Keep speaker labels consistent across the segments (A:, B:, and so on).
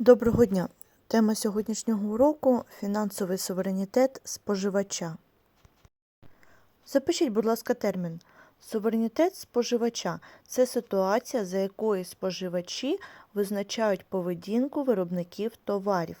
A: Доброго дня! Тема сьогоднішнього уроку фінансовий суверенітет споживача. Запишіть, будь ласка, термін. Суверенітет споживача це ситуація, за якою споживачі визначають поведінку виробників товарів.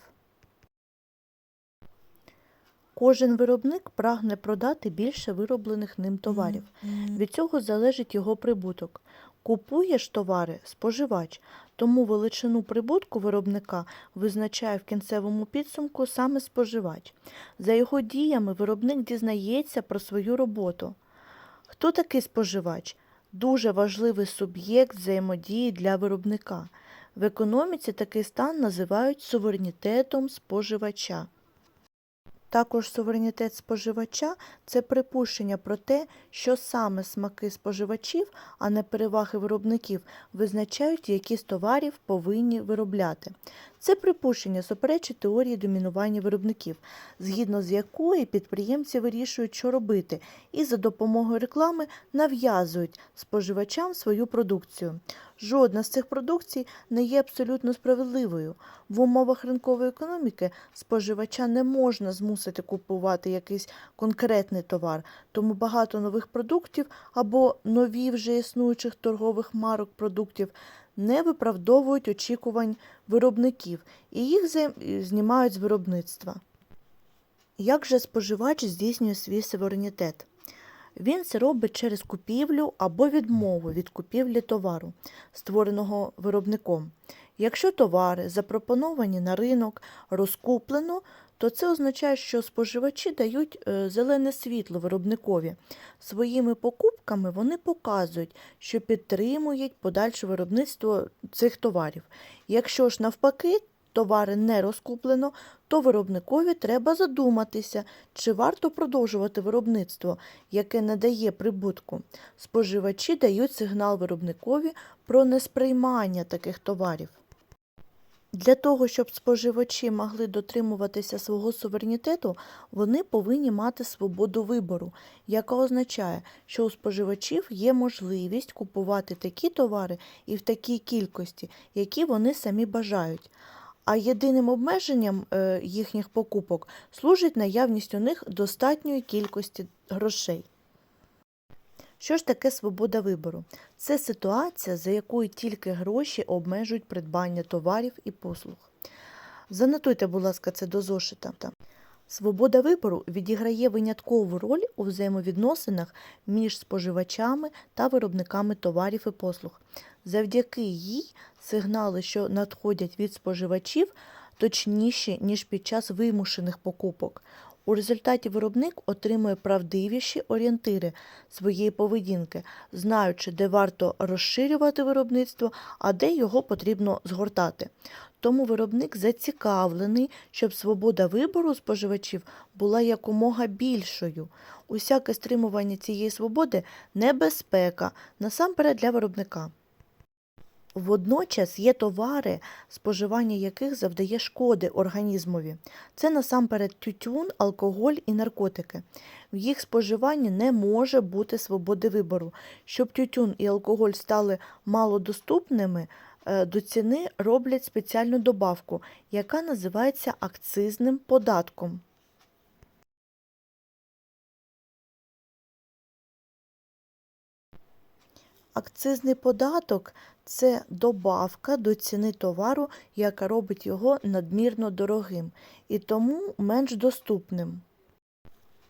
A: Кожен виробник прагне продати більше вироблених ним товарів. Від цього залежить його прибуток. Купує ж товари споживач, тому величину прибутку виробника визначає в кінцевому підсумку саме споживач. За його діями виробник дізнається про свою роботу. Хто такий споживач? Дуже важливий суб'єкт взаємодії для виробника. В економіці такий стан називають суверенітетом споживача. Також суверенітет споживача це припущення про те, що саме смаки споживачів, а не переваги виробників, визначають, які з товарів повинні виробляти. Це припущення суперечить теорії домінування виробників, згідно з якої підприємці вирішують, що робити, і за допомогою реклами нав'язують споживачам свою продукцію. Жодна з цих продукцій не є абсолютно справедливою. В умовах ринкової економіки споживача не можна змусити купувати якийсь конкретний товар, тому багато нових продуктів або нові вже існуючих торгових марок продуктів не виправдовують очікувань виробників і їх знімають з виробництва. Як же споживач здійснює свій суверенітет? Він це робить через купівлю або відмову від купівлі товару, створеного виробником. Якщо товари запропоновані на ринок, розкуплено, то це означає, що споживачі дають е, зелене світло виробникові. Своїми покупками вони показують, що підтримують подальше виробництво цих товарів. Якщо ж навпаки товари не розкуплено, то виробникові треба задуматися, чи варто продовжувати виробництво, яке не дає прибутку. Споживачі дають сигнал виробникові про несприймання таких товарів. Для того, щоб споживачі могли дотримуватися свого суверенітету, вони повинні мати свободу вибору, яка означає, що у споживачів є можливість купувати такі товари і в такій кількості, які вони самі бажають. А єдиним обмеженням е, їхніх покупок служить наявність у них достатньої кількості грошей. Що ж таке свобода вибору? Це ситуація, за якою тільки гроші обмежують придбання товарів і послуг. Занотуйте, будь ласка, це до зошита. Свобода вибору відіграє виняткову роль у взаємовідносинах між споживачами та виробниками товарів і послуг. Завдяки їй сигнали, що надходять від споживачів, точніші, ніж під час вимушених покупок. У результаті виробник отримує правдивіші орієнтири своєї поведінки, знаючи, де варто розширювати виробництво, а де його потрібно згортати. Тому виробник зацікавлений, щоб свобода вибору споживачів була якомога більшою. Усяке стримування цієї свободи небезпека, насамперед для виробника. Водночас є товари, споживання яких завдає шкоди організмові. Це насамперед тютюн, алкоголь і наркотики. В їх споживанні не може бути свободи вибору. Щоб тютюн і алкоголь стали малодоступними, е, до ціни роблять спеціальну добавку, яка називається акцизним податком. Акцизний податок це добавка до ціни товару, яка робить його надмірно дорогим і тому менш доступним.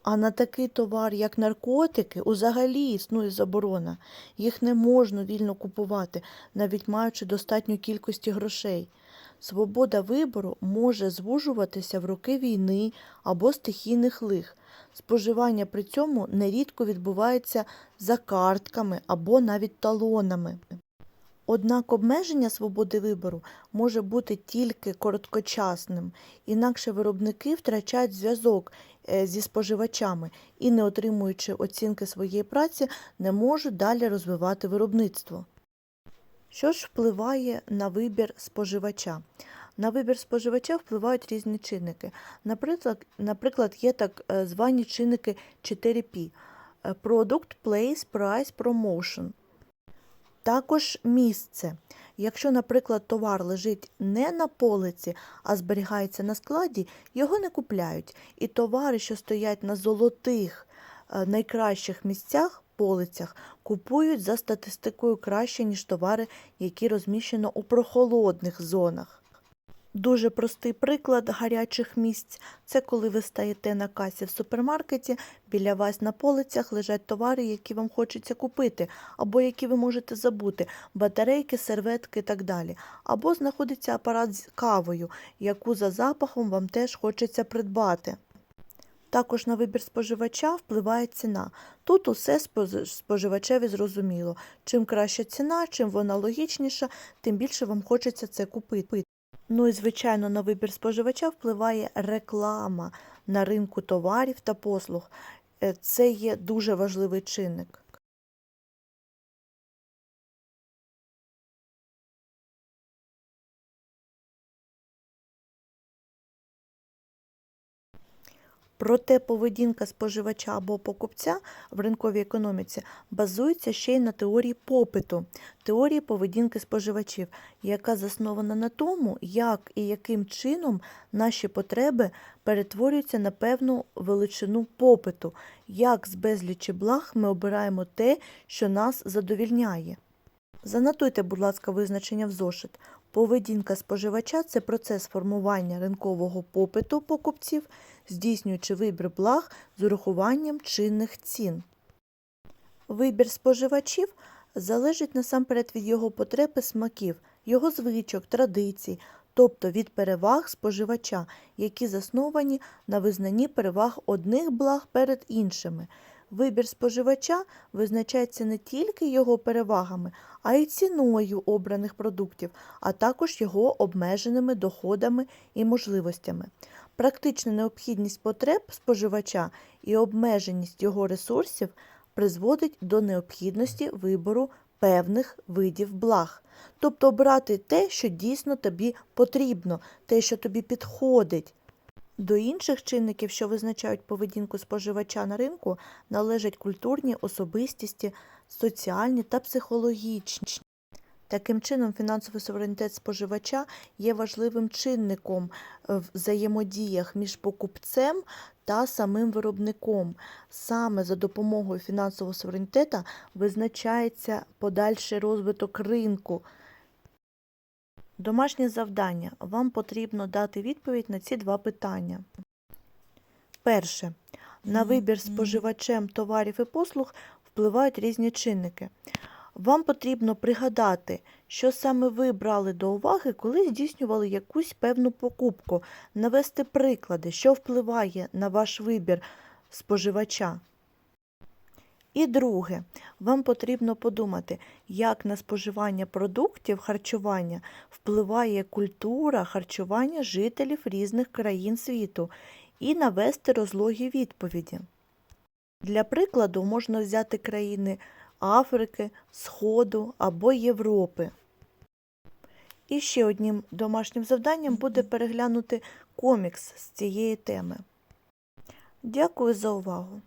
A: А на такий товар, як наркотики, взагалі існує заборона. Їх не можна вільно купувати, навіть маючи достатню кількості грошей. Свобода вибору може звужуватися в роки війни або стихійних лих. Споживання при цьому нерідко відбувається за картками або навіть талонами. Однак обмеження свободи вибору може бути тільки короткочасним, інакше виробники втрачають зв'язок е, зі споживачами і, не отримуючи оцінки своєї праці, не можуть далі розвивати виробництво. Що ж впливає на вибір споживача? На вибір споживача впливають різні чинники. Наприклад, наприклад є так е, звані чинники 4P – е, Product, Place, Price, Promotion. Також місце. Якщо, наприклад, товар лежить не на полиці, а зберігається на складі, його не купляють. І товари, що стоять на золотих е, найкращих місцях, полицях, купують за статистикою краще, ніж товари, які розміщено у прохолодних зонах. Дуже простий приклад гарячих місць це коли ви стаєте на касі в супермаркеті, біля вас на полицях лежать товари, які вам хочеться купити, або які ви можете забути, батарейки, серветки і так далі. Або знаходиться апарат з кавою, яку за запахом вам теж хочеться придбати. Також на вибір споживача впливає ціна. Тут усе споживачеві зрозуміло. Чим краща ціна, чим вона логічніша, тим більше вам хочеться це купити. Ну і звичайно, на вибір споживача впливає реклама на ринку товарів та послуг. Е, Це є дуже важливий чинник. Проте поведінка споживача або покупця в ринковій економіці базується ще й на теорії попиту, теорії поведінки споживачів, яка заснована на тому, як і яким чином наші потреби перетворюються на певну величину попиту, як з безлічі благ ми обираємо те, що нас задовільняє. Занотуйте, будь ласка, визначення в зошит. Поведінка споживача це процес формування ринкового попиту покупців, здійснюючи вибір благ з урахуванням чинних цін. Вибір споживачів залежить насамперед від його потреб і смаків, його звичок, традицій, тобто від переваг споживача, які засновані на визнанні переваг одних благ перед іншими. Вибір споживача визначається не тільки його перевагами, а й ціною обраних продуктів, а також його обмеженими доходами і можливостями. Практична необхідність потреб споживача і обмеженість його ресурсів призводить до необхідності вибору певних видів благ. Тобто обрати те, що дійсно тобі потрібно, те, що тобі підходить. До інших чинників, що визначають поведінку споживача на ринку, належать культурні особистісті, соціальні та психологічні. Таким чином, фінансовий суверенітет споживача є важливим чинником в взаємодіях між покупцем та самим виробником. Саме за допомогою фінансового суверенітету визначається подальший розвиток ринку. Домашнє завдання. Вам потрібно дати відповідь на ці два питання. Перше. На вибір споживачем товарів і послуг впливають різні чинники. Вам потрібно пригадати, що саме ви брали до уваги, коли здійснювали якусь певну покупку, навести приклади, що впливає на ваш вибір споживача. І друге, вам потрібно подумати, як на споживання продуктів харчування впливає культура харчування жителів різних країн світу і навести розлогі відповіді. Для прикладу можна взяти країни Африки, Сходу або Європи. І ще одним домашнім завданням буде переглянути комікс з цієї теми. Дякую за увагу!